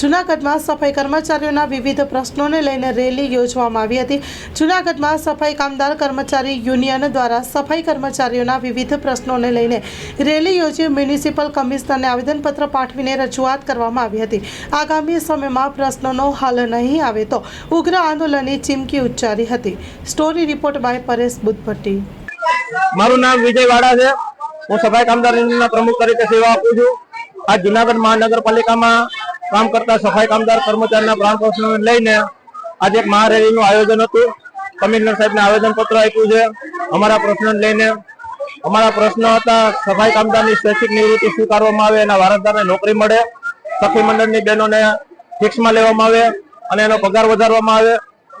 જૂનાગઢમાં સફાઈ કર્મચારીઓના વિવિધ પ્રશ્નોને લઈને રેલી યોજવામાં આવી હતી. જૂનાગઢમાં સફાઈ કામદાર કર્મચારી યુનિયન દ્વારા સફાઈ કર્મચારીઓના વિવિધ પ્રશ્નોને લઈને રેલી યોજી મ્યુનિસિપલ કમિશનરને આવેદનપત્ર પાઠવીને રજૂઆત કરવામાં આવી હતી. આગામી સમયમાં પ્રશ્નોનો હલ નહીં આવે તો ઉગ્ર આંદોલનની ચીમકી ઉચ્ચારી હતી. Story report by Paresh Budhbhatti. મારું નામ વિજય વાડા છે. હું સફાઈ કામદાર પ્રમુખ તરીકે સેવા આપું છું. આ જુનાગઢ મહાનગરપાલિકામાં કામ કરતા સફાઈ કામદાર કર્મચારીના પ્રાણ પ્રશ્નોને લઈને આજે એક મહારેલીનું આયોજન હતું. કમિશનર સાહેબને આવેદન પત્ર આપ્યું છે. અમારા પ્રશ્નોને લઈને અમારા પ્રશ્નો હતા, સફાઈ કામદારની સ્વૈચ્છિક નિવૃત્તિ સ્વીકારવામાં આવે, એના વારસદારને નોકરી મળે, સખી મંડળની બહેનોને ફિક્સમાં લેવામાં આવે અને એનો પગાર વધારવામાં આવે,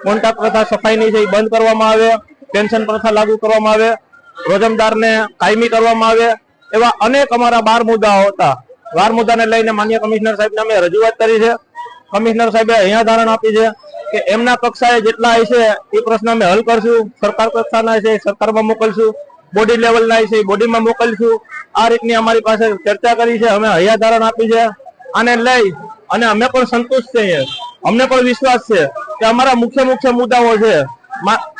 કોન્ટ્રાક્ટ પ્રથા સફાઈની છે એ બંધ કરવામાં આવે, પેન્શન પ્રથા લાગુ કરવામાં આવે, રોજમદારને કાયમી કરવામાં આવે, એવા અનેક અમારા બાર મુદ્દાઓ હતા. બાર મુદ્દાને લઈને માન્ય કમિશનર સાહેબને અમે રજૂઆત કરી છે. કમિશનર સાહેબે અહીંયા ધારણ આપી છે કે એમના કક્ષાએ જેટલા હશે એ પ્રશ્ન અમે હલ કરશું. સરકાર કક્ષાના છે સરકારમાં મોકલશું. બોડી લેવલના એ બોડીમાં મોકલશું. આ રીતની અમારી પાસે ચર્ચા કરી છે. અમે અહીંયા ધારણ આપી છે. આને લઈ અને અમે પણ સંતુષ્ટ છીએ અમને પણ વિશ્વાસ છે કે અમારા મુખ્ય મુખ્ય મુદ્દાઓ છે.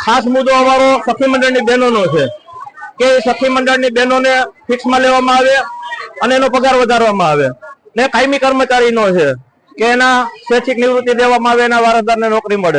ખાસ મુદ્દો અમારો સખી મંડળની બહેનોનો છે. કે સખી મંડળની બહેનોને ફિક્સમાં લેવામાં આવે અને એનો પગાર વધારવામાં આવે. ને કાયમી કર્મચારીનો છે, કે એના સ્વૈચ્છિક નિવૃત્તિ દેવામાં આવે, એના વારસદારને નોકરી મળે.